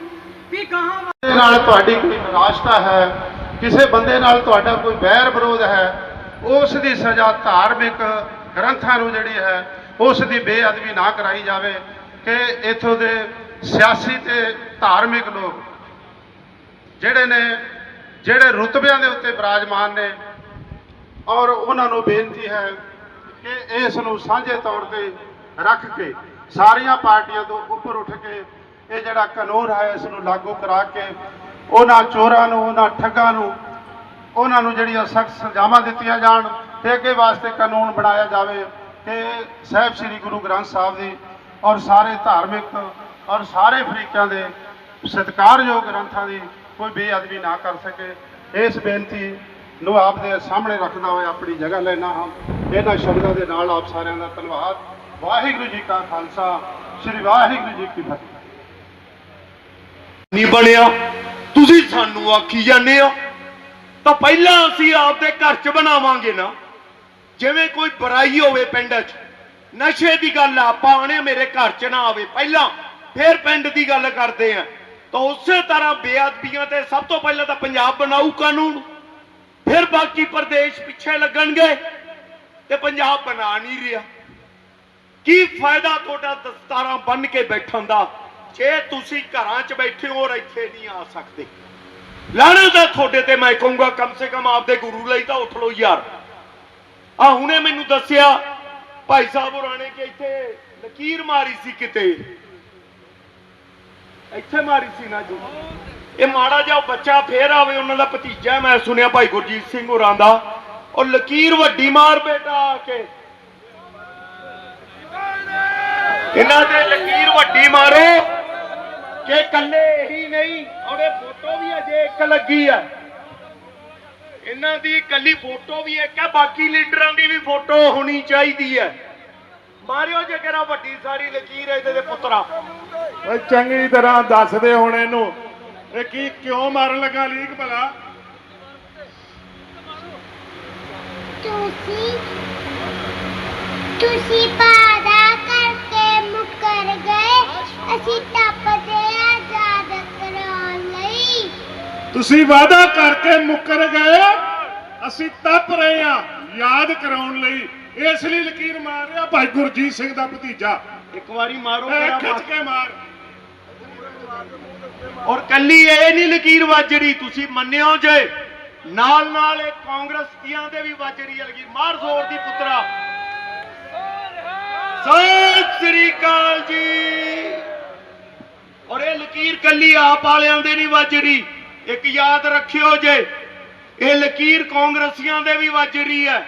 [SPEAKER 5] ਵੀ ਗਾਹਾਂ
[SPEAKER 13] ਨਾਲ ਤੁਹਾਡੀ ਕੋਈ ਨਿਰਾਸ਼ਤਾ ਹੈ, ਕਿਸੇ ਬੰਦੇ ਨਾਲ ਤੁਹਾਡਾ ਕੋਈ ਵੈਰ ਵਿਰੋਧ ਹੈ, ਉਸ ਦੀ ਸਜ਼ਾ ਧਾਰਮਿਕ ਗ੍ਰੰਥਾਂ ਨੂੰ ਜਿਹੜੀ ਹੈ, ਉਸ ਦੀ ਬੇਅਦਬੀ ਨਾ ਕਰਾਈ ਜਾਵੇ ਕਿ ਇਥੋਂ ਦੇ ਸਿਆਸੀ ਤੇ ਧਾਰਮਿਕ ਲੋਕ ਜਿਹੜੇ ਨੇ, ਜਿਹੜੇ ਰੁਤਬਿਆਂ ਦੇ ਉੱਤੇ ਬਿਰਾਜਮਾਨ ਨੇ, ਔਰ ਉਹਨਾਂ ਨੂੰ ਬੇਨਤੀ ਹੈ ਕਿ ਇਸ ਨੂੰ ਸਾਂਝੇ ਤੌਰ ਤੇ ਰੱਖ ਕੇ ਸਾਰੀਆਂ ਪਾਰਟੀਆਂ ਤੋਂ ਉੱਪਰ ਉੱਠ ਕੇ ਇਹ ਜਿਹੜਾ ਕਾਨੂੰਨ ਹੈ, ਇਸ ਨੂੰ ਲਾਗੂ ਕਰਾ ਕੇ ਉਹਨਾਂ ਚੋਰਾਂ ਨੂੰ, ਉਹਨਾਂ ਠੱਗਾਂ ਨੂੰ, ਉਹਨਾਂ ਨੂੰ ਜਿਹੜੀਆਂ ਸਖਤ ਸਜ਼ਾਵਾਂ ਦਿੱਤੀਆਂ ਜਾਣ, ਤੇ ਅੱਗੇ ਵਾਸਤੇ ਕਾਨੂੰਨ ਬਣਾਇਆ ਜਾਵੇ ਕਿ ਸਾਹਿਬ ਸ੍ਰੀ ਗੁਰੂ ਗ੍ਰੰਥ ਸਾਹਿਬ ਦੀ ਔਰ ਸਾਰੇ ਧਾਰਮਿਕ ਔਰ ਸਾਰੇ ਫਰੀਕਾਂ ਦੇ ਸਤਿਕਾਰਯੋਗ ਗ੍ਰੰਥਾਂ ਦੀ ਕੋਈ ਬੇਅਦਬੀ ਨਾ ਕਰ ਸਕੇ। ਇਸ ਬੇਨਤੀ ਨੂੰ ਆਪ ਦੇ ਸਾਹਮਣੇ ਰੱਖਦਾ ਹੋਇਆ ਆਪਣੀ ਜਗ੍ਹਾ ਲੈਣਾ ਹਾਂ। ਇਹਨਾਂ ਸ਼ਬਦਾਂ ਦੇ ਨਾਲ ਆਪ ਸਾਰਿਆਂ ਦਾ ਧੰਨਵਾਦ। ਵਾਹਿਗੁਰੂ ਜੀ ਕਾ ਖਾਲਸਾ, ਸ੍ਰੀ ਵਾਹਿਗੁਰੂ ਜੀ ਕੀ ਫਤਿਹ।
[SPEAKER 2] ਨਹੀਂ ਬਣਿਆ। ਤੁਸੀਂ ਸਾਨੂੰ ਆਖੀ ਜਾਂਦੇ ਹੋ, ਤਾਂ ਪਹਿਲਾਂ ਅਸੀਂ ਆਪਦੇ ਘਰ 'ਚ ਬਣਾਵਾਂਗੇ ਨਾ। ਜਿਵੇਂ ਕੋਈ ਬੁਰਾਈ ਹੋਵੇ ਪਿੰਡ 'ਚ ਨਸ਼ੇ ਦੀ ਗੱਲ ਆ ਪਾਣੇ ਮੇਰੇ ਘਰ 'ਚ ਨਾ ਆਵੇ। ਪਹਿਲਾਂ ਫਿਰ ਪਿੰਡ ਦੀ ਗੱਲ ਕਰਦੇ ਆ। ਤਾਂ ਉਸੇ ਤਰ੍ਹਾਂ ਬੇਅਦਬੀਆਂ ਤੇ ਸਭ ਤੋਂ ਪਹਿਲਾਂ ਤਾਂ ਪੰਜਾਬ ਬਣਾਉ ਕਾਨੂੰਨ, ਫਿਰ ਬਾਕੀ ਪ੍ਰਦੇਸ਼ ਪਿੱਛੇ ਲੱਗਣਗੇ ਤੇ ਪੰਜਾਬ ਬਣਾ ਨਹੀਂ ਰਿਹਾ। ਕੀ ਫਾਇਦਾ ਤੁਹਾਡਾ ਦਸਤਾਰਾਂ ਬੰਨ ਕੇ ਬੈਠਣ ਦਾ? ਜੇ ਤੁਸੀਂ ਘਰਾਂ 'ਚ ਬੈਠੇ ਹੋ ਔਰ ਇੱਥੇ ਨਹੀਂ ਆ ਸਕਦੇ। ਲਾਣਾ ਦਾ ਤੁਹਾਡੇ ਤੇ ਮੈਂ ਕਹੂੰਗਾ, ਕਮ ਸੇ ਕਮ ਆਪਦੇ ਗੁਰੂ ਲਈ ਤਾਂ ਉੱਠ ਲਓ ਯਾਰ। ਆ ਹੁਣੇ ਮੈਨੂੰ ਦੱਸਿਆ ਭਾਈ ਸਾਹਿਬ ਹੋਰਾਂ ਕਿ ਇੱਥੇ ਲਕੀਰ ਮਾਰੀ ਸੀ ਕਿਤੇ? ਇੱਥੇ ਮਾਰੀ ਸੀ ਨਾ ਜੀ। ਇਹ ਮਾੜਾ ਜਿਹਾ ਬੱਚਾ ਫੇਰ ਆਵੇ, ਉਹਨਾਂ ਦਾ ਭਤੀਜਾ ਮੈਂ ਸੁਣਿਆ ਭਾਈ ਗੁਰਜੀਤ ਸਿੰਘ ਹੋਰਾਂ ਦਾ। ਉਹ ਲਕੀਰ ਵੱਡੀ ਮਾਰ ਬੇਟਾ ਆ ਕੇ। ਇਹਨਾਂ ਦੇ ਲਕੀਰ ਵੱਡੀ ਮਾਰੋ, ਕਿ ਕੱਲੇ ਹੀ ਨਹੀਂ, ਉਹਦੇ ਫੋਟੋ ਵੀ ਅਜੇ ਇੱਕ ਲੱਗੀ ਆ ਇਹਨਾਂ ਦੀ ਕੱਲੀ ਫੋਟੋ ਵੀ ਇੱਕ ਹੈ ਬਾਕੀ ਲੀਡਰਾਂ ਦੀ ਵੀ ਫੋਟੋ ਹੋਣੀ ਚਾਹੀਦੀ ਹੈ। ਮਾਰਿਓ ਜੇ ਕਿਹੜਾ ਵੱਡੀ ਸਾਰੀ ਲਕੀਰ ਇਹਦੇ ਦੇ ਪੁੱਤਰਾ।
[SPEAKER 12] ਓਏ ਚੰਗੀ ਤਰ੍ਹਾਂ ਦੱਸਦੇ ਹੁਣ ਇਹਨੂੰ। ਇਹ ਕੀ ਕਿਉਂ ਮਾਰਨ ਲੱਗਾ ਲੀਕ ਭਲਾ?
[SPEAKER 1] ਤੁਸੀਂ ਤੁਸੀਂ ਪਾਦਾ ਕਰਕੇ ਮੁਕਰ ਗਏ। ਅਸੀਂ ਤਪਦੇ ਆਜ਼ਾਦ ਕਰਾਉਣ ਲਈ
[SPEAKER 12] ਤੁਸੀਂ ਵਾਅਦਾ ਕਰਕੇ ਮੁੱਕਰ ਗਏ। ਅਸੀਂ ਤਪ ਰਹੇ ਆ ਯਾਦ ਕਰਾਉਣ ਲਈ। ਇਸ ਲਈ ਲਕੀਰ ਮਾਰ ਰਿਹਾ ਭਾਈ ਗੁਰਜੀਤ ਸਿੰਘ ਦਾ ਭਤੀਜਾ।
[SPEAKER 2] ਇੱਕ ਵਾਰੀ ਮਾਰੋ ਮੇਰਾ
[SPEAKER 12] ਖਿੱਚ ਕੇ ਮਾਰ।
[SPEAKER 2] ਔਰ ਕੱਲੀ ਇਹ ਨਹੀਂ ਲਕੀਰ ਵੱਜੜੀ ਤੁਸੀਂ ਮੰਨਿਓ ਜੇ। ਨਾਲ ਨਾਲ ਇਹ ਕਾਂਗਰਸ ਦੀਆਂ ਦੇ ਵੀ ਵੱਜੜੀ ਲਕੀਰ। ਮਾਰ ਜ਼ੋਰ ਦੀ ਪੁੱਤਰਾ। ਸਤਿ ਸ੍ਰੀ ਅਕਾਲ ਜੀ। ਔਰ ਇਹ ਲਕੀਰ ਕੱਲੀ ਆਪ ਵਾਲਿਆਂ ਦੇ ਨਹੀਂ ਵੱਜੜੀ ਇੱਕ ਯਾਦ ਰੱਖਿਓ ਜੇ। ਇਹ ਲਕੀਰ ਕਾਂਗਰਸੀਆਂ ਦੇ ਵੀ ਵੱਜ ਰਹੀ ਹੈ।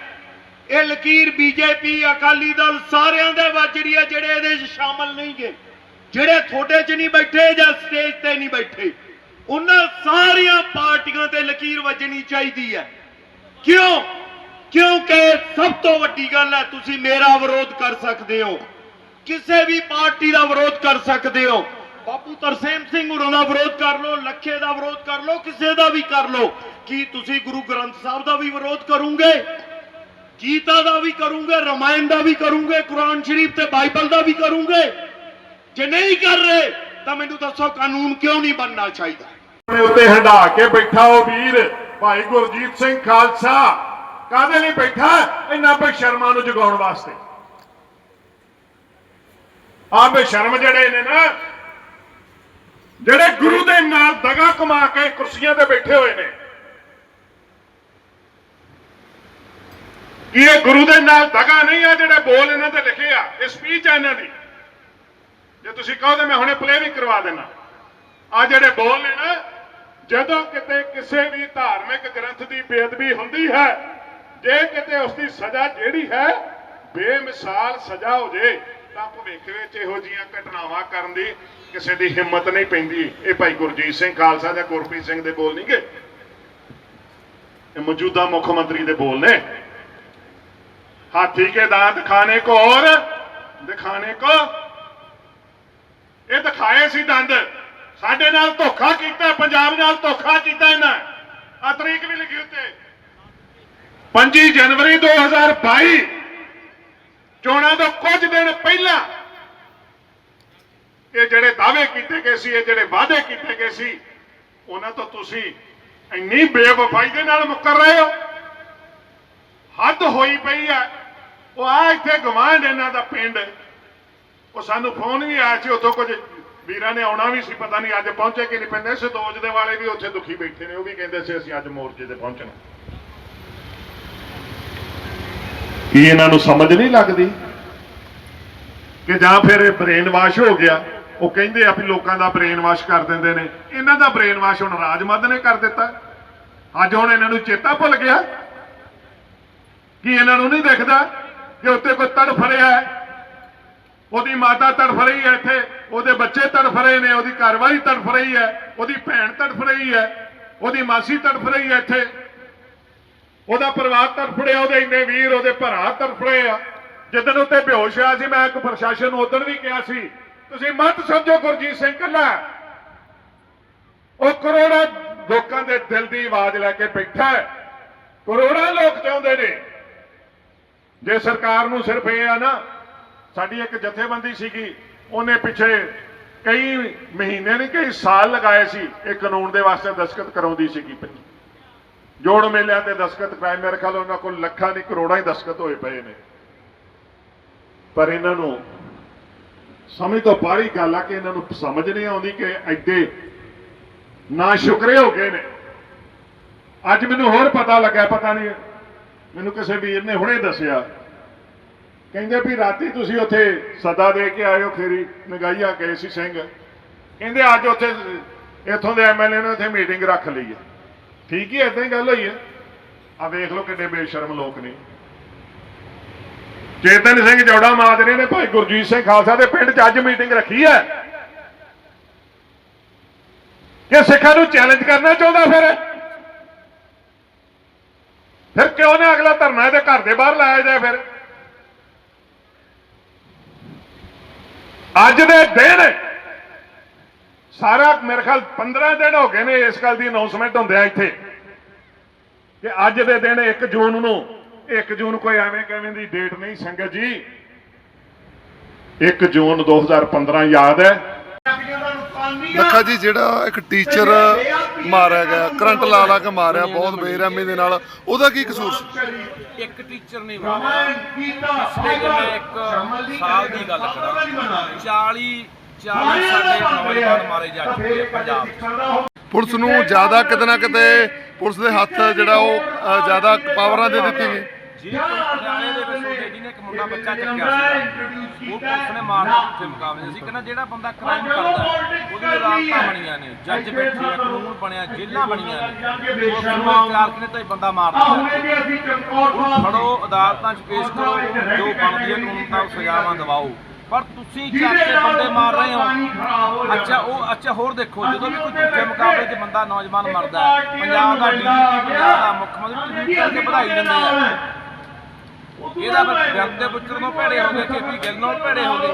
[SPEAKER 2] ਇਹ ਲਕੀਰ ਬੀਜੇਪੀ, ਅਕਾਲੀ ਦਲ ਸਾਰਿਆਂ ਦੇ ਵੱਜ ਰਹੀ ਹੈ, ਜਿਹੜੇ ਇਹਦੇ 'ਚ ਸ਼ਾਮਲ ਨਹੀਂਗੇ ਜਿਹੜੇ ਥੋੜੇ 'ਚ ਨਹੀਂ ਬੈਠੇ ਜਾਂ ਸਟੇਜ ਤੇ ਨਹੀਂ ਬੈਠੇ, ਉਹਨਾਂ ਸਾਰੀਆਂ ਪਾਰਟੀਆਂ ਤੇ ਲਕੀਰ ਵੱਜਣੀ ਚਾਹੀਦੀ ਹੈ। ਕਿਉਂ? ਕਿਉਂਕਿ ਸਭ ਤੋਂ ਵੱਡੀ ਗੱਲ ਹੈ, ਤੁਸੀਂ ਮੇਰਾ ਵਿਰੋਧ ਕਰ ਸਕਦੇ ਹੋ। ਕਿਸੇ ਵੀ ਪਾਰਟੀ ਦਾ ਵਿਰੋਧ ਕਰ ਸਕਦੇ ਹੋ। ਬਾਪੂ ਤਰਸੇਮ ਸਿੰਘ ਹੋਰਾਂ ਦਾ ਵਿਰੋਧ ਕਰ ਲਓ, ਲੱਖੇ ਦਾ ਵਿਰੋਧ ਕਰ ਲਓ, ਕਿਸੇ ਦਾ ਵੀ ਕਰ ਲਓ। ਕੀ ਤੁਸੀਂ ਗੁਰੂ ਗ੍ਰੰਥ ਸਾਹਿਬ ਦਾ ਵੀ ਵਿਰੋਧ ਕਰੋਗੇ? ਗੀਤਾ ਦਾ ਵੀ ਕਰੋਗੇ, ਰਮਾਇਣ ਦਾ ਵੀ ਕਰੋਗੇ, ਕੁਰਾਨ ਸ਼ਰੀਫ ਤੇ ਬਾਈਬਲ ਦਾ ਵੀ ਕਰੋਗੇ? ਜੇ ਨਹੀਂ ਕਰ ਰਹੇ, ਤਾਂ ਮੈਨੂੰ ਦੱਸੋ ਕਾਨੂੰਨ ਕਿਉਂ ਨਹੀਂ ਬਣਨਾ ਚਾਹੀਦਾ?
[SPEAKER 10] ਆਪਣੇ ਉੱਤੇ ਹੰਡਾ ਕੇ ਬੈਠਾ ਉਹ ਵੀਰ, ਭਾਈ ਗੁਰਜੀਤ ਸਿੰਘ ਖਾਲਸਾ। ਕਾਹਦੇ ਲਈ ਬੈਠਾ? ਇੰਨਾ ਬੇਸ਼ਰਮਾਂ ਨੂੰ ਜਗਾਉਣ ਵਾਸਤੇ। ਆ ਬੇਸ਼ਰਮ ਜਿਹੜੇ ਨੇ ਨਾ ਜਿਹੜੇ ਗੁਰੂ ਦੇ ਨਾਲ ਦਗਾ ਕਮਾ ਕੇ ਕੁਰਸੀਆਂ ਤੇ ਬੈਠੇ ਹੋਏ ਨੇ, ਕੀ ਇਹ ਗੁਰੂ ਦੇ ਨਾਲ ਦਗਾ ਨਹੀਂ ਆ ਜਿਹੜੇ ਬੋਲ ਇਹਨਾਂ ਤੇ ਲਿਖੇ ਆ? ਇਹ ਸਪੀਚ ਆ ਇਹਨਾਂ ਦੀ। ਜੇ ਤੁਸੀਂ ਕਹੋ ਤਾਂ ਮੈਂ ਹੁਣੇ ਪਲੇ ਵੀ ਕਰਵਾ ਦੇਣਾ। ਆ ਜਿਹੜੇ ਬੋਲ ਨੇ ਨਾ, ਜਦੋਂ ਕਿਤੇ ਕਿਸੇ ਵੀ ਧਾਰਮਿਕ ਗ੍ਰੰਥ ਦੀ ਬੇਅਦਬੀ ਹੁੰਦੀ ਹੈ, ਜੇ ਕਿਤੇ ਉਸ ਦੀ ਸਜ਼ਾ ਜਿਹੜੀ ਹੈ, ਬੇਮਿਸਾਲ ਸਜ਼ਾ ਹੋ ਜੇ। ਤਾਂ ਭਵਿੱਖ ਵਿੱਚ ਇਹੋ ਜੀਆਂ ਘਟਨਾਵਾਂ ਕਰਨ ਦੀ ਕਿਸੇ ਦੀ ਹਿੰਮਤ ਨਹੀਂ ਪੈਂਦੀ। ਇਹ ਭਾਈ ਗੁਰਜੀਤ ਸਿੰਘ ਖਾਲਸਾ ਜਾਂ ਗੁਰਪ੍ਰੀਤ ਸਿੰਘ ਦੇ ਬੋਲ ਨਹੀਂਗੇ? ਇਹ ਮੌਜੂਦਾ ਮੁੱਖ ਮੰਤਰੀ ਦੇ ਬੋਲ ਨੇ। ਹਾਥੀ ਕੇ ਦਾंत ਖਾਣੇ ਕੋ ਔਰ ਦਿਖਾਣੇ ਕੋ। ਇਹ ਦਿਖਾਏ ਸੀ ਦੰਦ। ਸਾਡੇ ਨਾਲ ਧੋਖਾ ਕੀਤਾ, ਪੰਜਾਬ ਨਾਲ ਧੋਖਾ ਕੀਤਾ ਇਹਨਾਂ। ਆ ਤਰੀਕ ਵੀ ਲਿਖੀ ਉੱਤੇ। 25 ਜਨਵਰੀ 2022 ਚੋਣਾਂ ਤੋਂ ਕੁਝ ਦਿਨ ਪਹਿਲਾਂ ਇਹ ਜਿਹੜੇ ਦਾਅਵੇ ਕੀਤੇ ਗਏ ਸੀ, ਇਹ ਜਿਹੜੇ ਵਾਅਦੇ ਕੀਤੇ ਗਏ ਸੀ, ਉਹਨਾਂ ਤੋਂ ਤੁਸੀਂ ਇੰਨੀ ਬੇਵਫਾਈ ਦੇ ਨਾਲ ਮੁੱਕਰ ਰਹੇ ਹੋ। ਹੱਦ ਹੋਈ ਪਈ ਆ, ਉਹ ਆ ਇੱਥੇ ਗਵਾਂਢ ਇਹਨਾਂ ਦਾ ਪਿੰਡ। ਉਹ ਸਾਨੂੰ ਫੋਨ ਵੀ ਆਇਆ ਸੀ, ਉੱਥੋਂ ਕੁਝ ਵੀਰਾਂ ਨੇ ਆਉਣਾ ਵੀ ਸੀ, ਪਤਾ ਨਹੀਂ ਅੱਜ ਪਹੁੰਚੇ ਕਿ ਨਹੀਂ ਪੈਂਦੇ ਸਤੋਜ ਦੇ ਵਾਲੇ ਵੀ ਉੱਥੇ ਦੁਖੀ ਬੈਠੇ ਨੇ, ਉਹ ਵੀ ਕਹਿੰਦੇ ਸੀ ਅਸੀਂ ਅੱਜ ਮੋਰਚੇ ਤੇ ਪਹੁੰਚਣਾ। ਕੀ ਇਹਨਾਂ ਨੂੰ ਸਮਝ ਨਹੀਂ ਲੱਗਦੀ? ਕਿ ਜਾਂ ਫਿਰ ਇਹ ਬ੍ਰੇਨ ਵਾਸ਼ ਹੋ ਗਿਆ? ਉਹ ਕਹਿੰਦੇ ਆ ਵੀ ਲੋਕਾਂ ਦਾ ਬ੍ਰੇਨ ਵਾਸ਼ ਕਰ ਦਿੰਦੇ ਨੇ। ਇਹਨਾਂ ਦਾ ਬ੍ਰੇਨ ਵਾਸ਼ ਹੁਣ ਰਾਜਮੱਧ ਨੇ ਕਰ ਦਿੱਤਾ। ਅੱਜ ਹੁਣ ਇਹਨਾਂ ਨੂੰ ਚੇਤਾ ਭੁੱਲ ਗਿਆ? ਕਿ ਇਹਨਾਂ ਨੂੰ ਨਹੀਂ ਦਿਖਦਾ ਕਿ ਉੱਤੇ ਕੋਈ ਤੜਫ ਰਿਹਾ ਹੈ? ਉਹਦੀ ਮਾਤਾ ਤੜਫ ਰਹੀ ਹੈ ਇੱਥੇ। ਉਹਦੇ ਬੱਚੇ ਤੜਫ ਰਹੇ ਨੇ। ਉਹਦੀ ਘਰਵਾਲੀ ਤੜਫ ਰਹੀ ਹੈ। ਉਹਦੀ ਭੈਣ ਤੜਫ ਰਹੀ ਹੈ। ਉਹਦੀ ਮਾਸੀ ਤੜਫ ਰਹੀ ਹੈ ਇੱਥੇ। ਉਹਦਾ ਪਰਿਵਾਰ ਤੜਫ ਰਿਹਾ ਉਹਦੇ ਇੰਨੇ ਵੀਰ, ਉਹਦੇ ਭਰਾ ਤੜਫ ਆ। ਜਿੱਦਣ ਉੱਤੇ ਬੇਹੋਸ਼ ਹੋਇਆ ਸੀ, ਮੈਂ ਇੱਕ ਪ੍ਰਸ਼ਾਸਨ ਨੂੰ ਉਦੋਂ ਵੀ ਕਿਹਾ ਸੀ, ਤੁਸੀਂ ਮਤ ਸਮਝੋ ਗੁਰਜੀਤ ਸਿੰਘ ਕੱਲਾ ਉਹ ਕਰੋੜਾਂ ਲੋਕਾਂ ਦੇ ਦਿਲ ਦੀ ਆਵਾਜ਼ ਲੈ ਕੇ ਬੈਠਾ ਹੈ। ਕਰੋੜਾਂ ਲੋਕ ਚਾਹੁੰਦੇ ਨੇ। ਜੇ ਸਰਕਾਰ ਨੂੰ ਸਿਰਫ ਇਹ ਆ ਨਾ, ਸਾਡੀ ਇੱਕ ਜਥੇਬੰਦੀ ਸੀਗੀ, ਉਹਨੇ ਪਿੱਛੇ ਕਈ ਮਹੀਨੇ ਨਹੀਂ, ਕਈ ਸਾਲ ਲਗਾਏ ਸੀ, ਇਹ ਕਾਨੂੰਨ ਦੇ ਵਾਸਤੇ ਦਸਖਤ ਕਰਾਉਂਦੀ ਸੀਗੀ। ਜੋੜ ਮੇਲਿਆਂ ਤੇ ਦਸਖਤ ਕਰਾਏ ਮੇਰੇ ਖਿਆਲ ਉਹਨਾਂ ਕੋਲ ਲੱਖਾਂ ਨਹੀਂ ਕਰੋੜਾਂ ਹੀ ਦਸਖਤ ਹੋਏ ਪਏ ਨੇ। ਪਰ ਇਹਨਾਂ ਨੂੰ ਸਮਝ ਤੋਂ ਬਾਹਰੀ ਗੱਲ ਆ ਕਿ ਇਹਨਾਂ ਨੂੰ ਸਮਝ ਨਹੀਂ ਆਉਂਦੀ ਕਿ ਐਡੇ ਨਾ ਸ਼ੁਕਰੇ ਹੋ ਗਏ ਨੇ। ਅੱਜ ਮੈਨੂੰ ਹੋਰ ਪਤਾ ਲੱਗਾ ਪਤਾ ਨਹੀਂ, ਮੈਨੂੰ ਕਿਸੇ ਵੀਰ ਨੇ ਹੁਣੇ ਦੱਸਿਆ। ਕਹਿੰਦੇ ਵੀ ਰਾਤੀ ਤੁਸੀਂ ਉੱਥੇ ਸਦਾ ਦੇ ਕੇ ਆਇਓ ਖੇਰੀ ਨਗਾਈਆ ਗਏ ਸੀ ਸਿੰਘ। ਕਹਿੰਦੇ ਅੱਜ ਉੱਥੇ, ਇੱਥੋਂ ਦੇ ਐਮਐਲਏ ਨੇ ਉੱਥੇ ਮੀਟਿੰਗ ਰੱਖ ਲਈ ਹੈ। ਠੀਕ ਹੀ ਏਦਾਂ ਹੀ ਗੱਲ ਹੋਈ ਹੈ। ਆ ਵੇਖ ਲਓ ਕਿੰਨੇ ਬੇਸ਼ਰਮ ਲੋਕ ਨੇ। ਚੇਤਨ ਸਿੰਘ ਜੋੜਾ ਮਾਜਰੇ ਨੇ ਭਾਈ ਗੁਰਜੀਤ ਸਿੰਘ ਖਾਲਸਾ ਦੇ ਪਿੰਡ 'ਚ ਅੱਜ ਮੀਟਿੰਗ ਰੱਖੀ ਹੈ। ਕਿ ਸਿੱਖਾਂ ਨੂੰ ਚੈਲੰਜ ਕਰਨਾ ਚਾਹੁੰਦਾ ਫਿਰ। ਫਿਰ ਕਿਉਂ ਨਾ ਅਗਲਾ ਧਰਨਾ ਇਹਦੇ ਘਰ ਦੇ ਬਾਹਰ ਲਾਇਆ ਜਾਏ ਫਿਰ। ਅੱਜ ਦੇ ਦਿਨ ਸਾਰਾ ਮੇਰੇ ਖਿਆਲ 15 ਦਿਨ ਹੋ ਗਏ ਨੇ ਇਸ ਗੱਲ ਦੀ ਅਨਾਉਂਸਮੈਂਟ ਹੁੰਦਿਆ ਇੱਥੇ ਕਿ ਅੱਜ ਦੇ ਦਿਨ 1 ਜੂਨ ਨੂੰ 1 ਜੂਨ ਕੋਈ ਐਵੇਂ ਕਿਵੇਂ ਦੀ ਡੇਟ ਨਹੀਂ ਸੰਗਤ ਜੀ। 1 ਜੂਨ 2015 ਯਾਦ ਹੈ।
[SPEAKER 4] ਲੱਖਾ ਜੀ ਜਿਹੜਾ ਇੱਕ ਟੀਚਰ ਮਾਰਿਆ ਗਿਆ ਕਰੰਟ ਲਾ ਲਾ ਕੇ ਮਾਰਿਆ ਬਹੁਤ ਬੇਰਹਿਮੀ ਦੇ ਨਾਲ ਉਹਦਾ ਕੀ ਕਸੂਰ ਸੀ?
[SPEAKER 3] ਇੱਕ ਟੀਚਰ ਨਹੀਂ ਮਾਰਿਆ। ਇੱਕ ਸਾਲ ਦੀ ਗੱਲ ਕਰਾਂ। 40 40 ਸਾਡੇ ਨੌਜਵਾਨ ਮਾਰੇ ਜਾ ਚੁੱਕੇ ਆ ਪੰਜਾਬ 'ਚ
[SPEAKER 4] ਪੁਲਿਸ ਨੂੰ ਜ਼ਿਆਦਾ ਕਿਤੇ ਨਾ ਕਿਤੇ ਪੁਲਿਸ ਦੇ ਹੱਥ ਜਿਹੜਾ ਉਹ ਅ, ਜ਼ਿਆਦਾ ਪਾਵਰਾਂ ਦੇ ਦਿੱਤੀ ਗਈ।
[SPEAKER 3] ਜੇ ਪਟਿਆਲੇ ਦੇ ਵਿੱਚ ਹੁੰਦੇ ਜਿਹਨੇ ਇੱਕ ਮੁੰਡਾ ਬੱਚਾ ਚੱਕਿਆ ਸੀ। ਉਹ ਪੁਲਿਸ ਨੇ ਮਾਰ ਦਿੱਤੇ ਉੱਥੇ ਮੁਕਾਬਲੇ ਸੀ ਕਹਿੰਦਾ ਜਿਹੜਾ ਬੰਦਾ ਕ੍ਰਾਈਮ ਕਰਦਾ ਉਹਦੀ ਅਦਾਲਤਾਂ ਬਣੀਆਂ ਨੇ ਜੱਜ ਬੈਠੇ ਆ ਕਾਨੂੰਨ ਬਣਿਆ ਜੇਲ੍ਹਾਂ ਬਣੀਆਂ ਨੇ। ਨੂੰ ਕਲਾਰਕ ਨੇ ਤਾਂ ਇਹ ਬੰਦਾ ਮਾਰ ਦਿੱਤਾ। ਫੜੋ ਅਦਾਲਤਾਂ 'ਚ ਪੇਸ਼ ਕਰੋ ਜੋ ਬਣਦੀ ਹੈ ਕਾਨੂੰਨ ਦਾ ਸਜ਼ਾਵਾਂ ਦਿਵਾਓ। ਪਰ ਤੁਸੀਂ ਚੱਕ ਕੇ ਬੰਦੇ ਮਾਰ ਰਹੇ ਹੋ। ਅੱਛਾ ਉਹ ਅੱਛਾ ਹੋਰ ਦੇਖੋ ਜਦੋਂ ਵੀ ਕੋਈ ਦੂਜੇ ਮੁਕਾਬਲੇ 'ਚ ਬੰਦਾ ਨੌਜਵਾਨ ਮਰਦਾ ਪੰਜਾਬ ਦਾ ਡੀਜੀਪੀ ਪੰਜਾਬ ਦਾ ਮੁੱਖ ਮੰਤਰੀ ਟਵੀਟ ਕਰਕੇ ਵਧਾਈ ਦਿੰਦੇ ਆ। ਇਹਦਾ ਫਿਰ ਦੇ ਪੁੱਤਰ ਨੂੰ ਭੇੜੇ ਹੋ ਗਏ ਕੇਪੀ ਗਿੱਲ ਨਾਲ ਭੇੜੇ ਹੋ ਗਏ।